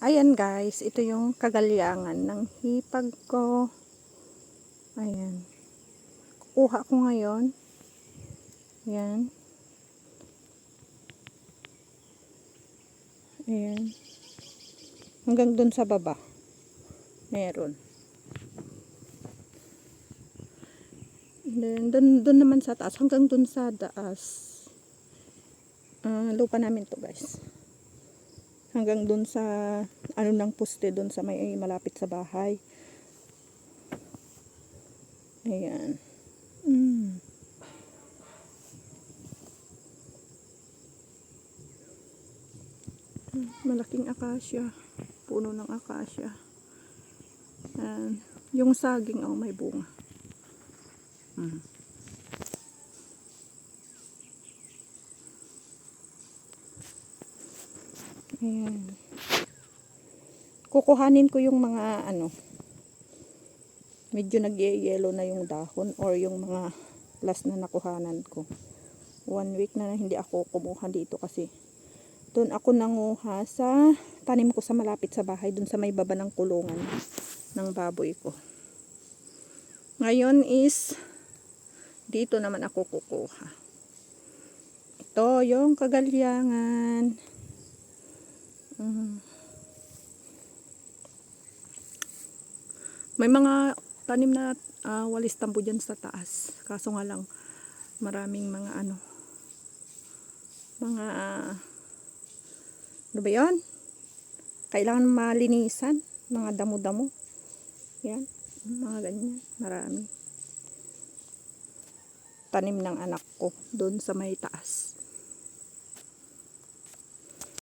Ayan guys, ito yung kagalyangan ng hipag ko. Ayan. Kukuha ko ngayon. Ayan. Ayan. Hanggang dun sa baba. Meron. Then, dun, dun naman sa taas. Hanggang dun sa taas. Ah, lupa namin to guys hanggang dun sa ano ng poste dun sa may malapit sa bahay ayan mm. malaking akasya puno ng akasya ayan. yung saging oh may bunga mm. Ayan. Kukuhanin ko yung mga ano, medyo nag-yellow na yung dahon or yung mga last na nakuhanan ko. One week na hindi ako kumuha dito kasi doon ako nanguha sa tanim ko sa malapit sa bahay, doon sa may baba ng kulungan ng baboy ko. Ngayon is dito naman ako kukuha. Ito yung kagalyangan. Mhm. May mga tanim na ah, walis tambo dyan sa taas. Kaso nga lang, maraming mga ano, mga, ano ba yun? Kailangan malinisan, mga damo-damo. Yan, mga ganyan, marami. Tanim ng anak ko, doon sa may taas.